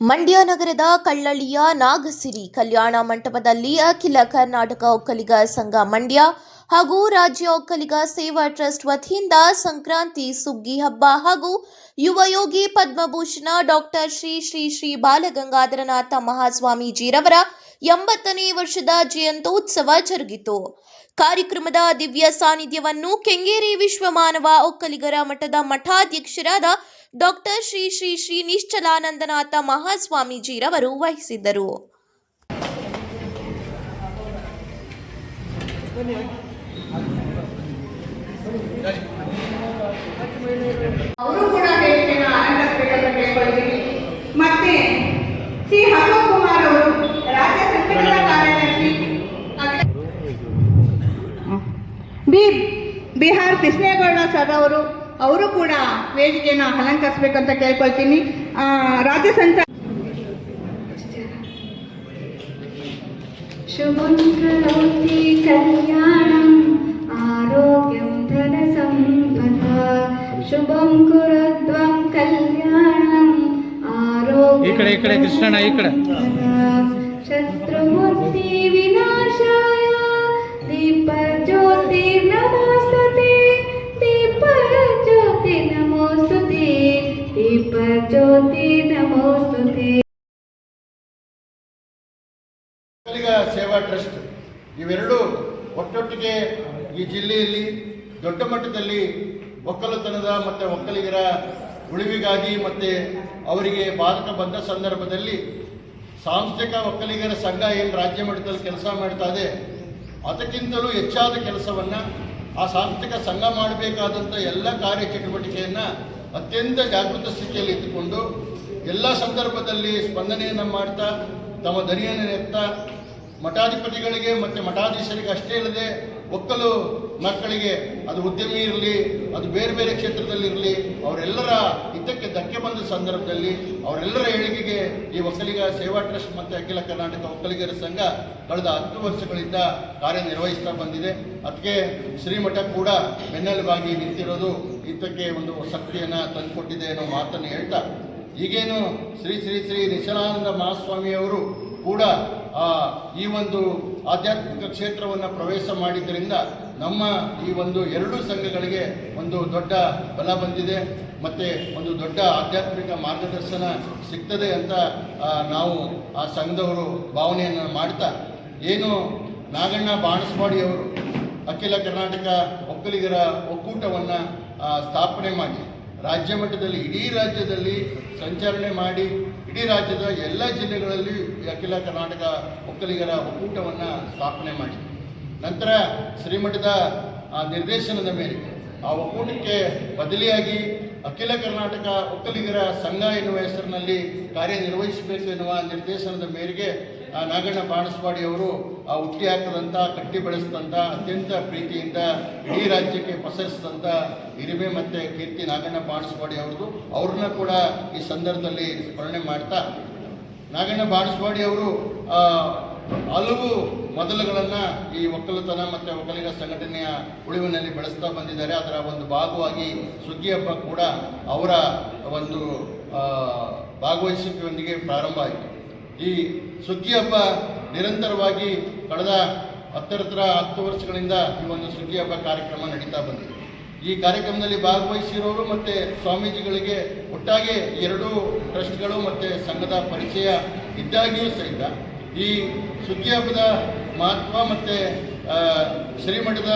ಮಂಡ್ಯ ನಗರದ ಕಳ್ಳಳ್ಳಿಯ ನಾಗಸಿರಿ ಕಲ್ಯಾಣ ಮಂಟಪದಲ್ಲಿ ಅಖಿಲ ಕರ್ನಾಟಕ ಒಕ್ಕಲಿಗ ಸಂಘ ಮಂಡ್ಯ ಹಾಗೂ ರಾಜ್ಯ ಒಕ್ಕಲಿಗ ಸೇವಾ ಟ್ರಸ್ಟ್ ವತಿಯಿಂದ ಸಂಕ್ರಾಂತಿ ಸುಗ್ಗಿ ಹಬ್ಬ ಹಾಗೂ ಯುವ ಯೋಗಿ ಪದ್ಮಭೂಷಣ ಡಾಕ್ಟರ್ ಶ್ರೀ ಶ್ರೀ ಶ್ರೀ ಬಾಲಗಂಗಾಧರನಾಥ ಮಹಾಸ್ವಾಮೀಜಿರವರ ಎಂಬತ್ತನೇ ವರ್ಷದ ಜಯಂತೋತ್ಸವ ಜರುಗಿತು. ಕಾರ್ಯಕ್ರಮದ ದಿವ್ಯ ಸಾನ್ನಿಧ್ಯವನ್ನು ಕೆಂಗೇರಿ ವಿಶ್ವಮಾನವ ಒಕ್ಕಲಿಗರ ಮಠದ ಮಠಾಧ್ಯಕ್ಷರಾದ ಡಾಕ್ಟರ್ ಶ್ರೀ ಶ್ರೀ ಶ್ರೀ ನಿಶ್ಚಲಾನಂದನಾಥ ಮಹಾಸ್ವಾಮೀಜಿರವರು ವಹಿಸಿದ್ದರು. ಅವರು ಕೂಡ ಮತ್ತೆ ಶ್ರೀ ಅಶೋಕ್ ಕುಮಾರ್ ಅವರು ರಾಜ್ಯ ಸಂಘಟನಾ ಕಾರ್ಯದರ್ಶಿ ಅಖಿಲ- ಬಿ ಬಿಹಾರ್ ಕೃಷ್ಣೇಗೌಡ ಸರ್ ಅವರು ಅವರು ಕೂಡ ವೇದಿಕೆಯನ್ನು ಅಲಂಕರಿಸಬೇಕಂತ ಕೇಳ್ಕೊಳ್ತೀನಿ. ರಾಜ್ಯ ಸಂಚಾರ ಶುಭಂ ಕರೋತಿ ಕಲ್ಯಾಣಂ ಆರೋಗ್ಯಂ ಧನ ಸಂಪದ ಶುಭಂ ಕುರುದ್ವಂ ಕಲ್ಯಾಣಂ ಆರೋಗ್ಯ ಈ ಕಡೆ ಈ ಕಡೆ. ಕೃಷ್ಣಣ್ಣ ಶತ್ರುಮೂರ್ತಿ ವಿನಾ ಜಿಲ್ಲೆಯಲ್ಲಿ ದೊಡ್ಡ ಮಟ್ಟದಲ್ಲಿ ಒಕ್ಕಲುತನದ ಮತ್ತು ಒಕ್ಕಲಿಗರ ಉಳಿವಿಗಾಗಿ ಮತ್ತು ಅವರಿಗೆ ಬಾಧಕ ಬಂದ ಸಂದರ್ಭದಲ್ಲಿ ಸಾಂಸ್ಥಿಕ ಒಕ್ಕಲಿಗರ ಸಂಘ ಏನು ರಾಜ್ಯ ಮಟ್ಟದಲ್ಲಿ ಕೆಲಸ ಮಾಡ್ತಾ ಇದೆ, ಅದಕ್ಕಿಂತಲೂ ಹೆಚ್ಚಾದ ಕೆಲಸವನ್ನು ಆ ಸಾಂಸ್ಥಿಕ ಸಂಘ ಮಾಡಬೇಕಾದಂಥ ಎಲ್ಲ ಕಾರ್ಯಚಟುವಟಿಕೆಯನ್ನು ಅತ್ಯಂತ ಜಾಗೃತ ಸ್ಥಿತಿಯಲ್ಲಿ ಇಟ್ಟುಕೊಂಡು ಎಲ್ಲ ಸಂದರ್ಭದಲ್ಲಿ ಸ್ಪಂದನೆಯನ್ನು ಮಾಡ್ತಾ, ತಮ್ಮ ದನಿಯನ್ನು ಎತ್ತ ಮಠಾಧಿಪತಿಗಳಿಗೆ ಮತ್ತು ಮಠಾಧೀಶರಿಗೆ ಅಷ್ಟೇ ಇಲ್ಲದೆ ಒಕ್ಕಲು ಮಕ್ಕಳಿಗೆ, ಅದು ಉದ್ಯಮಿ ಇರಲಿ, ಅದು ಬೇರೆ ಬೇರೆ ಕ್ಷೇತ್ರದಲ್ಲಿರಲಿ, ಅವರೆಲ್ಲರ ಹಿತಕ್ಕೆ ಧಕ್ಕೆ ಬಂದ ಸಂದರ್ಭದಲ್ಲಿ ಅವರೆಲ್ಲರ ಏಳಿಗೆಗೆ ಈ ಒಕ್ಕಲಿಗ ಸೇವಾ ಟ್ರಸ್ಟ್ ಮತ್ತು ಅಖಿಲ ಕರ್ನಾಟಕ ಒಕ್ಕಲಿಗರ ಸಂಘ ಕಳೆದ ಹತ್ತು ವರ್ಷಗಳಿಂದ ಕಾರ್ಯನಿರ್ವಹಿಸ್ತಾ ಬಂದಿದೆ. ಅದಕ್ಕೆ ಶ್ರೀಮಠ ಕೂಡ ಬೆನ್ನೆಲುಬಾಗಿ ನಿಂತಿರೋದು ಇದಕ್ಕೆ ಒಂದು ಶಕ್ತಿಯನ್ನು ತಂದುಕೊಟ್ಟಿದೆ ಅನ್ನೋ ಮಾತನ್ನು ಹೇಳ್ತಾ, ಈಗೇನು ಶ್ರೀ ಶ್ರೀ ಶ್ರೀ ನಿಶಲಾನಂದ ಮಹಾಸ್ವಾಮಿಯವರು ಕೂಡ ಈ ಒಂದು ಆಧ್ಯಾತ್ಮಿಕ ಕ್ಷೇತ್ರವನ್ನು ಪ್ರವೇಶ ಮಾಡಿದ್ದರಿಂದ ನಮ್ಮ ಈ ಒಂದು ಎರಡು ಸಂಘಗಳಿಗೆ ಒಂದು ದೊಡ್ಡ ಬಲ ಬಂದಿದೆ. ಮತ್ತು ಒಂದು ದೊಡ್ಡ ಆಧ್ಯಾತ್ಮಿಕ ಮಾರ್ಗದರ್ಶನ ಸಿಗ್ತದೆ ಅಂತ ನಾವು ಆ ಸಂಘದವರು ಭಾವನೆಯನ್ನು ಮಾಡ್ತಾ, ಏನು ನಾಗಣ್ಣ ಬಾಣಸ್ವಾಡಿಯವರು ಅಖಿಲ ಕರ್ನಾಟಕ ಒಕ್ಕಲಿಗರ ಒಕ್ಕೂಟವನ್ನು ಸ್ಥಾಪನೆ ಮಾಡಿ, ರಾಜ್ಯ ಮಟ್ಟದಲ್ಲಿ ಇಡೀ ರಾಜ್ಯದಲ್ಲಿ ಸಂಚರಣೆ ಮಾಡಿ, ಇಡೀ ರಾಜ್ಯದ ಎಲ್ಲ ಜಿಲ್ಲೆಗಳಲ್ಲಿ ಅಖಿಲ ಕರ್ನಾಟಕ ಒಕ್ಕಲಿಗರ ಒಕ್ಕೂಟವನ್ನು ಸ್ಥಾಪನೆ ಮಾಡಿ. ನಂತರ ಶ್ರೀಮಠದ, ಆ, ನಿರ್ದೇಶನದ ಮೇರೆಗೆ ಆ ಒಕ್ಕೂಟಕ್ಕೆ ಬದಲಿಯಾಗಿ ಅಖಿಲ ಕರ್ನಾಟಕ ಒಕ್ಕಲಿಗರ ಸಂಘ ಎನ್ನುವ ಹೆಸರಿನಲ್ಲಿ ಕಾರ್ಯನಿರ್ವಹಿಸಬೇಕು ಎನ್ನುವ ನಿರ್ದೇಶನದ ಮೇರೆಗೆ ನಾಗಣ್ಣ ಬಾಣಸ್ವಾಡಿ ಅವರು ಆ ಹುಟ್ಟಿ ಹಾಕದಂಥ ಕಟ್ಟಿ ಬೆಳೆಸಿದಂಥ ಅತ್ಯಂತ ಪ್ರೀತಿಯಿಂದ ಇಡೀ ರಾಜ್ಯಕ್ಕೆ ಪಸರಿಸಿದಂಥ ಹಿರಿಮೆ ಮತ್ತು ಕೀರ್ತಿ ನಾಗಣ್ಣ ಬಾಣಸ್ವಾಡಿ ಅವ್ರದ್ದು. ಅವ್ರನ್ನ ಕೂಡ ಈ ಸಂದರ್ಭದಲ್ಲಿ ಸ್ಮರಣೆ ಮಾಡ್ತಾ ನಾಗಣ್ಣ ಬಾಣಸ್ವಾಡಿ ಅವರು ಹಲವು ಮೊದಲುಗಳನ್ನು ಈ ಒಕ್ಕಲುತನ ಮತ್ತು ಒಕ್ಕಲಿಗ ಸಂಘಟನೆಯ ಉಳಿವಿನಲ್ಲಿ ಬೆಳೆಸ್ತಾ ಬಂದಿದ್ದಾರೆ. ಅದರ ಒಂದು ಭಾಗವಾಗಿ ಸುಗ್ಗಿ ಹಬ್ಬ ಕೂಡ ಅವರ ಒಂದು ಭಾಗವಹಿಸಿಕೆಯೊಂದಿಗೆ ಪ್ರಾರಂಭ ಆಯಿತು. ಈ ಸುಗ್ಗಿ ಹಬ್ಬ ನಿರಂತರವಾಗಿ ಕಳೆದ ಹತ್ತರ ಹತ್ತು ವರ್ಷಗಳಿಂದ ಈ ಒಂದು ಸುಗ್ಗಿ ಹಬ್ಬ ಕಾರ್ಯಕ್ರಮ ನಡೀತಾ ಬಂದಿದೆ. ಈ ಕಾರ್ಯಕ್ರಮದಲ್ಲಿ ಭಾಗವಹಿಸಿರೋರು ಮತ್ತು ಸ್ವಾಮೀಜಿಗಳಿಗೆ ಒಟ್ಟಾಗಿ ಎರಡೂ ಟ್ರಸ್ಟ್ಗಳು ಮತ್ತು ಸಂಘದ ಪರಿಚಯ ಇದ್ದಾಗಿಯೂ ಸಹಿತ ಈ ಸುಗ್ಗಿ ಹಬ್ಬದ ಮಹತ್ವ ಮತ್ತು ಶ್ರೀಮಠದ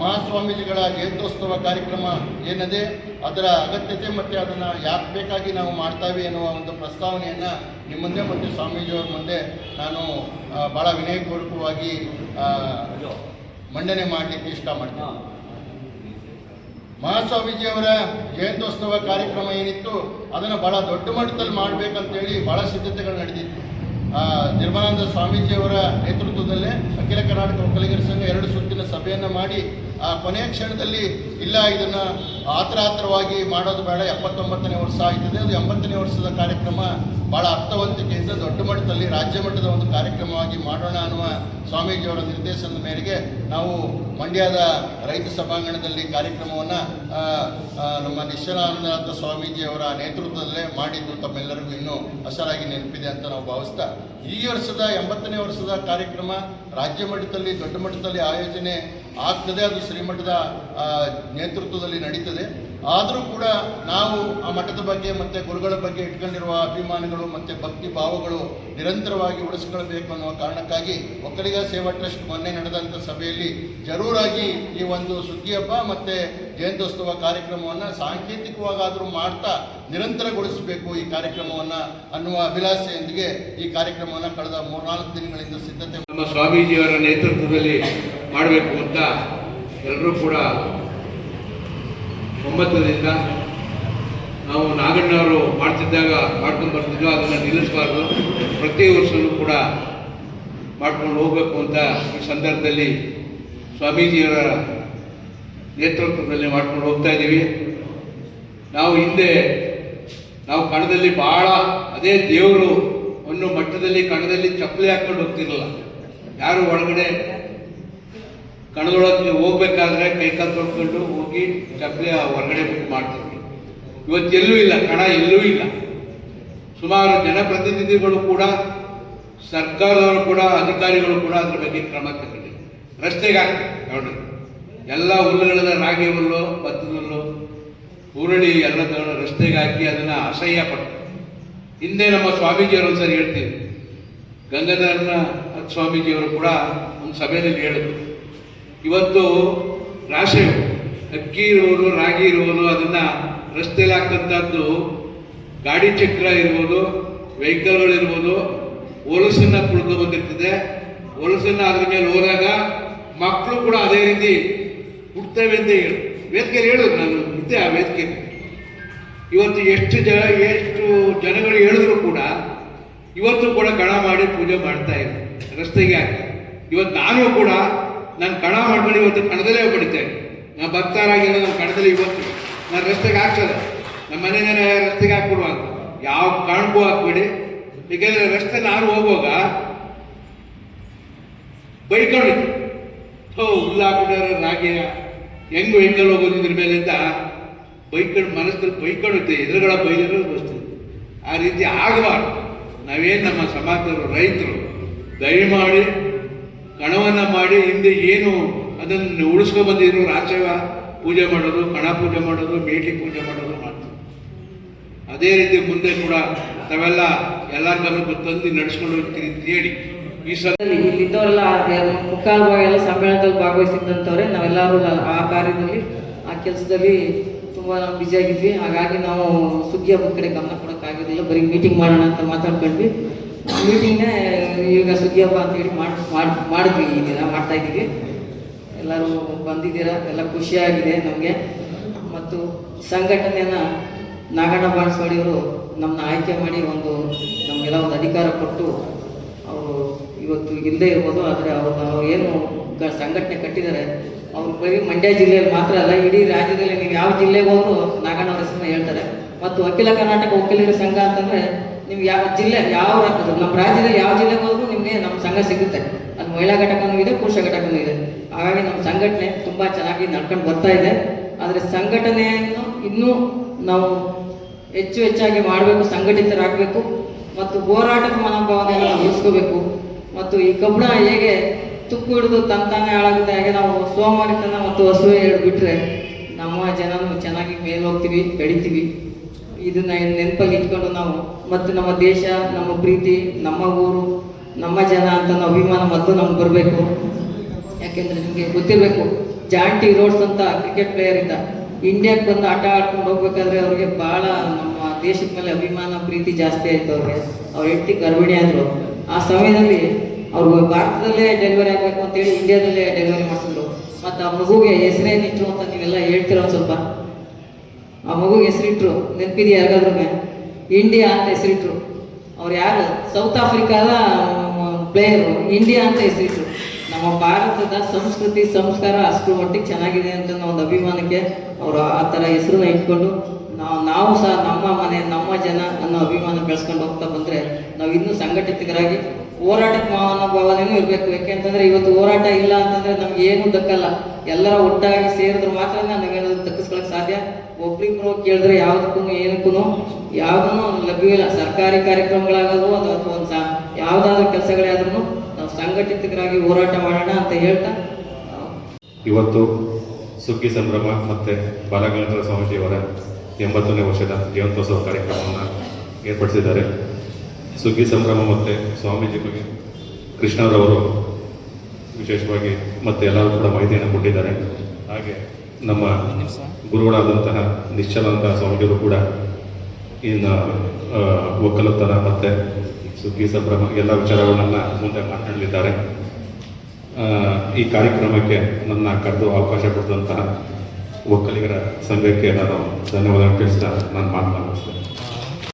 ಮಹಾಸ್ವಾಮೀಜಿಗಳ ಜಯಂತ್ಯೋತ್ಸವ ಕಾರ್ಯಕ್ರಮ ಏನಿದೆ ಅದರ ಅಗತ್ಯತೆ ಮತ್ತು ಅದನ್ನು ಯಾಕೆ ಬೇಕಾಗಿ ನಾವು ಮಾಡ್ತಾವೆ ಎನ್ನುವ ಒಂದು ಪ್ರಸ್ತಾವನೆಯನ್ನು ನಿಮ್ಮ ಮುಂದೆ ಮತ್ತು ಸ್ವಾಮೀಜಿಯವರ ಮುಂದೆ ನಾನು ಭಾಳ ವಿನಯಪೂರ್ವಕವಾಗಿ ಮಂಡನೆ ಮಾಡಲಿಕ್ಕೆ ಇಷ್ಟ ಮಾಡ್ತೇನೆ. ಮಹಾಸ್ವಾಮೀಜಿಯವರ ಜಯಂತ್ಯೋತ್ಸವ ಕಾರ್ಯಕ್ರಮ ಏನಿತ್ತು ಅದನ್ನು ಭಾಳ ದೊಡ್ಡ ಮಟ್ಟದಲ್ಲಿ ಮಾಡಬೇಕಂತೇಳಿ ಭಾಳ ಸಿದ್ಧತೆಗಳು ನಡೆದಿತ್ತು. ನಿರ್ಮಲಾನಂದ ಸ್ವಾಮೀಜಿಯವರ ನೇತೃತ್ವದಲ್ಲೇ ಅಖಿಲ ಕರ್ನಾಟಕ ಒಕ್ಕಲಿಗರ ಸಂಘ ಎರಡು ಸುತ್ತಿನ ಸಭೆಯನ್ನು ಮಾಡಿ, ಆ ಕೊನೆಯ ಕ್ಷಣದಲ್ಲಿ ಇಲ್ಲ, ಇದನ್ನು ಆತರ ಮಾಡೋದು ಬೇಡ, ಎಪ್ಪತ್ತೊಂಬತ್ತನೇ ವರ್ಷ ಆಗ್ತದೆ ಅದು ಎಂಬತ್ತನೇ ವರ್ಷದ ಕಾರ್ಯಕ್ರಮ ಭಾಳ ಅರ್ಥವಂತಿಕೆಯಿಂದ ದೊಡ್ಡ ಮಟ್ಟದಲ್ಲಿ ರಾಜ್ಯ ಮಟ್ಟದ ಒಂದು ಕಾರ್ಯಕ್ರಮವಾಗಿ ಮಾಡೋಣ ಅನ್ನುವ ಸ್ವಾಮೀಜಿಯವರ ನಿರ್ದೇಶನದ ಮೇರೆಗೆ ನಾವು ಮಂಡ್ಯದ ರೈತ ಸಭಾಂಗಣದಲ್ಲಿ ಕಾರ್ಯಕ್ರಮವನ್ನು ನಮ್ಮ ನಿಶ್ಚಲಾನಂದನಾಥ ಸ್ವಾಮೀಜಿಯವರ ನೇತೃತ್ವದಲ್ಲೇ ಮಾಡಿದ್ದು ತಮ್ಮೆಲ್ಲರಿಗೂ ಇನ್ನೂ ಹಸರಾಗಿ ನೆನಪಿದೆ ಅಂತ ನಾವು ಭಾವಿಸ್ತಾ, ಈ ವರ್ಷದ ಎಂಬತ್ತನೇ ವರ್ಷದ ಕಾರ್ಯಕ್ರಮ ರಾಜ್ಯ ಮಟ್ಟದಲ್ಲಿ, ದೊಡ್ಡ ಮಟ್ಟದಲ್ಲಿ ಆಯೋಜನೆ ಆಗ್ತದೆ, ಅದು ಶ್ರೀಮಠದ ನೇತೃತ್ವದಲ್ಲಿ ನಡೀತದೆ. ಆದರೂ ಕೂಡ ನಾವು ಆ ಮಠದ ಬಗ್ಗೆ ಮತ್ತು ಗುರುಗಳ ಬಗ್ಗೆ ಇಟ್ಕೊಂಡಿರುವ ಅಭಿಮಾನಗಳು ಮತ್ತು ಭಕ್ತಿ ಭಾವಗಳು ನಿರಂತರವಾಗಿ ಉಳಿಸ್ಕೊಳ್ಬೇಕು ಅನ್ನುವ ಕಾರಣಕ್ಕಾಗಿ ಒಕ್ಕಲಿಗ ಸೇವಾ ಟ್ರಸ್ಟ್ ಮೊನ್ನೆ ನಡೆದಂಥ ಸಭೆಯಲ್ಲಿ ಜರೂರಾಗಿ ಈ ಒಂದು ಸುಗ್ಗಿ ಹಬ್ಬ ಮತ್ತು ಜಯಂತ್ಯೋತ್ಸವ ಕಾರ್ಯಕ್ರಮವನ್ನು ಸಾಂಕೇತಿಕವಾಗಾದರೂ ಮಾಡ್ತಾ ನಿರಂತರಗೊಳಿಸಬೇಕು ಈ ಕಾರ್ಯಕ್ರಮವನ್ನು ಅನ್ನುವ ಅಭಿಲಾಷೆಯೊಂದಿಗೆ ಈ ಕಾರ್ಯಕ್ರಮವನ್ನು ಕಳೆದ ಮೂರ್ನಾಲ್ಕು ದಿನಗಳಿಂದ ಸಿದ್ಧತೆ ನಮ್ಮ ಸ್ವಾಮೀಜಿಯವರ ನೇತೃತ್ವದಲ್ಲಿ ಮಾಡಬೇಕು ಅಂತ ಎಲ್ಲರೂ ಕೂಡ ಒಮ್ಮತದಿಂದ ನಾವು ನಾಗಣ್ಣವರು ಮಾಡ್ತಿದ್ದಾಗ ಮಾಡ್ಕೊಂಡು ಬರ್ತಿದ್ವಿ. ಅದನ್ನು ನಿಲ್ಲಿಸಬಾರ್ದು. ಪ್ರತಿ ವರ್ಷವೂ ಕೂಡ ಮಾಡ್ಕೊಂಡು ಹೋಗಬೇಕು ಅಂತ ಈ ಸಂದರ್ಭದಲ್ಲಿ ಸ್ವಾಮೀಜಿಯವರ ನೇತೃತ್ವದಲ್ಲಿ ಮಾಡ್ಕೊಂಡು ಹೋಗ್ತಾ ಇದ್ದೀವಿ. ನಾವು ಹಿಂದೆ, ನಾವು ಕಣದಲ್ಲಿ ಭಾಳ ಅದೇ ದೇವರು ಒಂದು ಮಟ್ಟದಲ್ಲಿ ಕಣದಲ್ಲಿ ಚಪ್ಪಲಿ ಹಾಕೊಂಡು ಹೋಗ್ತಿರಲಿಲ್ಲ ಯಾರು ಒಳಗಡೆ ಕಣದೊಳಗೆ ಹೋಗ್ಬೇಕಾದ್ರೆ ಕೈಕಾಲು ತೊಡ್ಕೊಂಡು ಹೋಗಿ ಚಪ್ಪಲಿ ಹೊರಗಡೆ ಬಿಟ್ಟು ಇವತ್ತು ಇವತ್ತೆಲ್ಲೂ ಇಲ್ಲ, ಕಣ ಎಲ್ಲೂ ಇಲ್ಲ. ಸುಮಾರು ಜನಪ್ರತಿನಿಧಿಗಳು ಕೂಡ, ಸರ್ಕಾರದವರು ಕೂಡ, ಅಧಿಕಾರಿಗಳು ಕೂಡ ಅದ್ರ ಬಗ್ಗೆ ಕ್ರಮ ತಗೊಂಡಿದೆ ರಸ್ತೆಗೆ ಹಾಕ್ತಾರೆ ನೋಡಿ ಎಲ್ಲ ಹುಲ್ಲುಗಳನ್ನ ರಾಗಿ ಹುಲ್ಲು ಭತ್ತದ ಹುಲ್ಲು ಹುರುಳಿ ಎಲ್ಲ ತಗೊಂಡು ರಸ್ತೆಗೆ ಹಾಕಿ ಅದನ್ನು ಅಸಹ್ಯ ಪಡ್ತಾರೆ. ಹಿಂದೆ ನಮ್ಮ ಸ್ವಾಮೀಜಿಯವರು ಒಂದ್ಸರಿ ಹೇಳ್ತೀವಿ ಗಂಗಾಧರನ ಸ್ವಾಮೀಜಿಯವರು ಕೂಡ ಒಂದು ಸಭೆಯಲ್ಲಿ ಹೇಳಿದ್ರು. ಇವತ್ತು ರಾಶಿ ಅಕ್ಕಿ ಇರುವುದು ರಾಗಿ ಇರುವುದು ಅದನ್ನು ರಸ್ತೆಯಲ್ಲಿ ಹಾಕಂಥದ್ದು ಗಾಡಿ ಚಕ್ರ ಇರ್ಬೋದು ವೆಹಿಕಲ್ಗಳಿರ್ಬೋದು ಹೊಲಸನ್ನ ಕುಳಿತು ಬಂದಿರ್ತದೆ. ಹೊಲಸನ್ನ ಅದ್ರ ಮೇಲೆ ಹೋದಾಗ ಮಕ್ಕಳು ಕೂಡ ಅದೇ ರೀತಿ ಹುಡ್ತೇವೆ ಅಂತ ಹೇಳಿ. ವೇದಿಕೆಯಲ್ಲಿ ಹೇಳೋದು ನಾನು ಇದ್ದೆ ಆ ವೇದಿಕೆ. ಇವತ್ತು ಎಷ್ಟು ಜನ ಎಷ್ಟು ಜನಗಳು ಹೇಳಿದ್ರು ಕೂಡ ಇವತ್ತು ಕೂಡ ಗಣ ಮಾಡಿ ಪೂಜೆ ಮಾಡ್ತಾ ಇದ್ದಾರೆ ರಸ್ತೆಗೆ ಹಾಕಿ. ಇವತ್ತು ನಾನು ಕೂಡ ನಾನು ಕಣ ಮಾಡ್ಕೊಂಡು ಇವತ್ತು ಕಣದಲ್ಲೇ ಬಡಿತೇನೆ ನಾನು ಭಕ್ತರಾಗಿಲ್ಲ ನಮ್ಮ ಕಣದಲ್ಲಿ ಇವತ್ತು. ನಾನು ರಸ್ತೆಗೆ ಹಾಕ್ಸಲ್ಲ ನಮ್ಮ ಮನೆ ರಸ್ತೆಗೆ ಹಾಕ್ಬಿಡುವ ಯಾವ ಕಾರಣಕ್ಕೂ ಹಾಕ್ಬೇಡಿ. ಏಕೆಂದರೆ ರಸ್ತೆ ನಾನು ಹೋಗುವಾಗ ಬೈಕೊಂಡಿದ್ದೆ ಹೋ ಹುಲ್ಲು ಹಾಕ್ಬಿಟ್ಟಾರೆ ರಾಗಿ ಹೆಂಗ್ ವೆಹಿಕಲ್ ಹೋಗೋದು ಇದ್ರ ಮೇಲೆ ಅಂತ ಬೈಕೊಂಡು ಮನಸ್ಸಲ್ಲಿ ಬೈಕೊಂಡಿದ್ದೆ. ಎದುರುಗಳ ಬೈದಿರೋ ವಸ್ತು. ಆ ರೀತಿ ಆಗಬಾರ್ದು. ನಾವೇನು ನಮ್ಮ ಸಮಾಜದವರು ರೈತರು, ದಯಮಾಡಿ ಕಣವನ್ನು ಮಾಡಿ ಹಿಂದೆ ಏನು ಅದನ್ನು ಉಳಿಸ್ಕೊ ಬಂದಿದ್ರು ರಾಚವ ಪೂಜೆ ಮಾಡೋದು, ಕಣ ಪೂಜೆ ಮಾಡೋದು ಮೇಟಿ ಪೂಜೆ ಮಾಡೋದು ಮಾಡ್ತಾರೆ ಅದೇ ರೀತಿ ಮುಂದೆ ಕೂಡ ತಾವೆಲ್ಲ ಎಲ್ಲ ಗಮನಕ್ಕೆ ತಂದು ನಡೆಸ್ಕೊಂಡು ಹೋಗ್ತೀರಿ ಅಂತ ಹೇಳಿ ಈ ಸಲ ಇಲ್ಲಿದ್ದವರೆಲ್ಲ ಮುಕ್ಕಾಲು ಭಾಗ ಎಲ್ಲ ಸಮ್ಮೇಳನದಲ್ಲಿ ಭಾಗವಹಿಸಿದಂಥವ್ರೆ, ನಾವೆಲ್ಲರೂ ಆ ಕಾರ್ಯದಲ್ಲಿ, ಆ ಕೆಲಸದಲ್ಲಿ ತುಂಬ ನಾವು ಬ್ಯುಸಿ ಆಗಿದ್ವಿ. ಹಾಗಾಗಿ ನಾವು ಸುಗ್ಗಿ ಹಬ್ಬದ ಕಡೆ ಗಮನ ಕೊಡೋಕ್ಕಾಗಿರಲಿಲ್ಲ ಬರೀ ಮೀಟಿಂಗ್ ಮಾಡೋಣ ಅಂತ ಮಾತಾಡ್ಕೊಂಡ್ವಿ. ಮೀಟಿಂಗ್ನೇ ಈಗ ಸುಗ್ಗಿ ಹಬ್ಬ ಅಂತೇಳಿ ಮಾಡಿ ಮಾಡಿ, ಮಾಡಿದ್ವಿ ಈ ದಿನ, ಮಾಡ್ತಾ ಇದ್ದೀವಿ. ಎಲ್ಲರೂ ಬಂದಿದ್ದೀರಾ? ಎಲ್ಲ ಖುಷಿಯಾಗಿದೆ ನಮಗೆ. ಮತ್ತು ಸಂಘಟನೆಯನ್ನು ನಾಗಣ್ಣ ಬಾಣಸ್ವಾಡಿಯವರು ನಮ್ಮನ್ನ ಆಯ್ಕೆ ಮಾಡಿ ಒಂದು, ನಮಗೆಲ್ಲ ಒಂದು ಅಧಿಕಾರ ಕೊಟ್ಟು ಅವರು ಇವತ್ತು ಇಲ್ಲದೆ ಇರ್ಬೋದು, ಆದರೆ ಅವರು ಅವ್ರು ಏನು ಸಂಘಟನೆ ಕಟ್ಟಿದ್ದಾರೆ, ಅವ್ರು ಬರೀ ಮಂಡ್ಯ ಜಿಲ್ಲೆಯಲ್ಲಿ ಮಾತ್ರ ಅಲ್ಲ, ಇಡೀ ರಾಜ್ಯದಲ್ಲಿ ನೀವು ಯಾವ ಜಿಲ್ಲೆಗೆ ಹೋದ್ರು ನಾಗಣ್ಣವ್ರ ಹೆಸರನ್ನ ಹೇಳ್ತಾರೆ. ಮತ್ತು ಅಖಿಲ ಕರ್ನಾಟಕ ವಕೀಲರ ಸಂಘ ಅಂತಂದರೆ ನೀವು ಯಾವ ಜಿಲ್ಲೆ, ಯಾವ ನಮ್ಮ ರಾಜ್ಯದಲ್ಲಿ ಯಾವ ಜಿಲ್ಲೆಗೆ ಹೋದ್ರೂ ನಿಮಗೆ ನಮ್ಮ ಸಂಘ ಸಿಗುತ್ತೆ. ಅದು ಮಹಿಳಾ ಘಟಕನೂ ಇದೆ, ಪುರುಷ ಘಟಕನೂ ಇದೆ. ಹಾಗಾಗಿ ನಮ್ಮ ಸಂಘಟನೆ ತುಂಬ ಚೆನ್ನಾಗಿ ನಡ್ಕೊಂಡು ಬರ್ತಾ ಇದೆ. ಆದರೆ ಸಂಘಟನೆಯನ್ನು ಇನ್ನೂ ನಾವು ಹೆಚ್ಚು ಹೆಚ್ಚಾಗಿ ಮಾಡಬೇಕು, ಸಂಘಟಿತರಾಗಬೇಕು ಮತ್ತು ಹೋರಾಟದ ಮನೋಭಾವನೆಯನ್ನು ನಾವು ಉಳಿಸ್ಕೋಬೇಕು. ಮತ್ತು ಈ ಕಬ್ಬಣ ಹೇಗೆ ತುಕ್ಕು ಹಿಡಿದು ತಂತಾನೆ ಹಾಳಾಗುತ್ತೆ, ಹಾಗೆ ನಾವು ಸೋಮಾರಿತನ ಮತ್ತು ಹಸುವೆ ಬಿಟ್ಟರೆ ನಮ್ಮ ಜನನು ಚೆನ್ನಾಗಿ ಮೇಲೆ ಹೋಗ್ತೀವಿ ಬೆಳಿತೀವಿ. ಇದನ್ನ ನೆನಪಲ್ಲಿ ಇಟ್ಕೊಂಡು ನಾವು ಮತ್ತು ನಮ್ಮ ದೇಶ, ನಮ್ಮ ಪ್ರೀತಿ, ನಮ್ಮ ಊರು, ನಮ್ಮ ಜನ ಅಂತ ನಾವು ಅಭಿಮಾನ ಮತ್ತು ನಮ್ಗೆ ಬರಬೇಕು. ಯಾಕೆಂದ್ರೆ ನಿಮಗೆ ಗೊತ್ತಿರಬೇಕು, ಜಾಂಟಿ ರೋಡ್ಸ್ ಅಂತ ಕ್ರಿಕೆಟ್ ಪ್ಲೇಯರ್ ಇದ್ದ ಇಂಡಿಯಾಕ್ಕೆ ಬಂದು ಆಟ ಆಡ್ಕೊಂಡು ಹೋಗ್ಬೇಕಾದ್ರೆ ಅವ್ರಿಗೆ ಭಾಳ ನಮ್ಮ ದೇಶದ ಮೇಲೆ ಅಭಿಮಾನ, ಪ್ರೀತಿ ಜಾಸ್ತಿ ಆಯ್ತು ಅವ್ರಿಗೆ. ಅವ್ರ ಹೆಂಡತಿ ಗರ್ಭಿಣಿ ಆದರು. ಆ ಸಮಯದಲ್ಲಿ ಅವ್ರಿಗೆ ಭಾರತದಲ್ಲೇ ಡೆಲಿವರಿ ಆಗಬೇಕು ಅಂತೇಳಿ ಇಂಡಿಯಾದಲ್ಲೇ ಡೆಲಿವರಿ ಮಾಡಿಸಿದ್ರು. ಮತ್ತು ಆ ಮಗುಗೆ ಹೆಸರೇನಿತ್ತು ಅಂತ ನೀವೆಲ್ಲ ಹೇಳ್ತೀರ ಒಂದು ಸ್ವಲ್ಪ? ಆ ಮಗುಗೆ ಹೆಸರಿಟ್ರು ನೆನಪಿದೆ ಯಾರಿಗಾದ್ರೂ ಇಂಡಿಯಾ ಅಂತ ಹೆಸರಿಟ್ರು. ಅವ್ರು ಯಾರು? ಸೌತ್ ಆಫ್ರಿಕಾದ ಪ್ಲೇಯರು, ಇಂಡಿಯಾ ಅಂತ ಹೆಸರಿಟ್ರು. ನಮ್ಮ ಭಾರತದ ಸಂಸ್ಕೃತಿ, ಸಂಸ್ಕಾರ ಅಷ್ಟು ಮಟ್ಟಿಗೆ ಚೆನ್ನಾಗಿದೆ ಅಂತ ಒಂದು ಅಭಿಮಾನಕ್ಕೆ ಅವರು ಆ ಥರ ಹೆಸರನ್ನ ಇಟ್ಕೊಂಡು ನಾವು ನಾವು ಸಹ ನಮ್ಮ ಮನೆ, ನಮ್ಮ ಜನ ಅನ್ನೋ ಅಭಿಮಾನ ಬೆಳೆಸ್ಕೊಂಡು ಹೋಗ್ತಾ ಬಂದರೆ ನಾವು ಇನ್ನೂ ಸಂಘಟಿತರಾಗಿ ಹೋರಾಟ ಮನೋಭಾವನೆಯೂ ಇರಬೇಕು. ಯಾಕೆಂತಂದ್ರೆ ಇವತ್ತು ಹೋರಾಟ ಇಲ್ಲ ಅಂತಂದ್ರೆ ನಮ್ಗೆ ಏನು ದಕ್ಕಲ್ಲ. ಎಲ್ಲರ ಒಟ್ಟಾಗಿ ಸೇರಿದ್ರೆ ಮಾತ್ರ ನಾವೇನಾದ್ರು ದಕ್ಕಿಸ್ಕೊಳಕ್ ಸಾಧ್ಯ? ಒಬ್ರಿಬ್ರು ಕೇಳಿದ್ರೆ ಯಾವುದಕ್ಕೂ ಏನಕ್ಕೂ ಯಾವ್ದನ್ನು ಲಭ್ಯವಿಲ್ಲ. ಸರ್ಕಾರಿ ಕಾರ್ಯಕ್ರಮಗಳಾಗೋದು ಅಥವಾ ಅಥವಾ ಒಂದು ಯಾವ್ದಾದ್ರು ಯಾವುದಾದ್ರೂ ಕೆಲಸಗಳೇ ಆದ್ರೂ ನಾವು ಸಂಘಟಿತರಾಗಿ ಹೋರಾಟ ಮಾಡೋಣ ಅಂತ ಹೇಳ್ತಾ ಇವತ್ತು ಸುಗ್ಗಿ ಸಂಭ್ರಮ ಮತ್ತೆ ಬಾಲಗಣೇಂದ್ರ ಸ್ವಾಮೀಜಿಯವರ ಎಂಬತ್ತನೇ ವರ್ಷದ ಜೀವಂತೋತ್ಸವ ಕಾರ್ಯಕ್ರಮವನ್ನು ಏರ್ಪಡಿಸಿದ್ದಾರೆ. ಸುಗ್ಗಿ ಸಂಭ್ರಮ ಮತ್ತು ಸ್ವಾಮೀಜಿಗಳಿಗೆ ಕೃಷ್ಣರವರು ವಿಶೇಷವಾಗಿ ಮತ್ತೆ ಎಲ್ಲರೂ ಕೂಡ ಮಾಹಿತಿಯನ್ನು ಕೊಟ್ಟಿದ್ದಾರೆ. ಹಾಗೆ ನಮ್ಮ ಗುರುಗಳಾದಂತಹ ನಿಶ್ಚಲಾನಂದ ಸ್ವಾಮೀಜಿಗಳು ಕೂಡ ಇನ್ನು ಒಕ್ಕಲುತನ ಮತ್ತು ಸುಗ್ಗಿ ಸಂಭ್ರಮ ಎಲ್ಲ ವಿಚಾರಗಳನ್ನು ಮುಂದೆ ಮಾತನಾಡಲಿದ್ದಾರೆ ಈ ಕಾರ್ಯಕ್ರಮಕ್ಕೆ ನನ್ನ ಕರೆದು ಅವಕಾಶ ಕೊಟ್ಟಂತಹ ಒಕ್ಕಲಿಗರ ಸಂಘಕ್ಕೆ ನಾನು ಧನ್ಯವಾದ ತಿಳಿಸ್ತಾ ನಾನು ಮಾತನಾಡಿಸ್ತೇನೆ